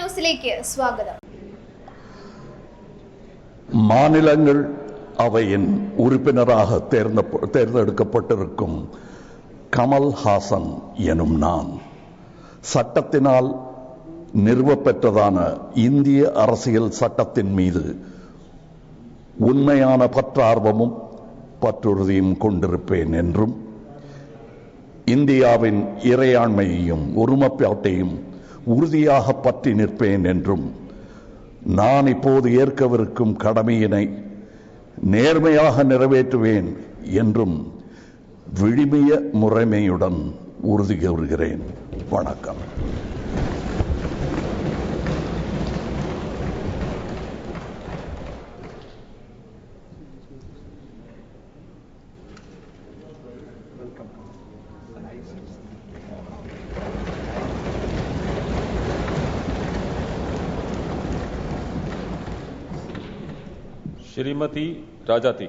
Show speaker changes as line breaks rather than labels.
ന്യൂസിലേക്ക് സ്വാഗതം
மாநிலங்கள் அவையின் உறுப்பினராக தேர்ந்தெடுக்கப்பட்டிருக்கும் கமல் ஹாசன் எனும் நான் சட்டத்தினால் நிறுவப்பெற்றதான இந்திய அரசியல் சட்டத்தின் மீது உண்மையான பற்றார்வமும் பற்றுறுதியும் கொண்டிருப்பேன் என்றும் இந்தியாவின் இறையாண்மையையும் ஒருமைப்பாட்டையும் உறுதியாக பற்றி நிற்பேன் என்றும் நான் இப்போது ஏற்கவிருக்கும் கடமையினை நேர்மையாக நிறைவேற்றுவேன் என்றும் விழிமைய முறைமையுடன் உறுதி கூறுகிறேன் வணக்கம்
श्रीमती राजाती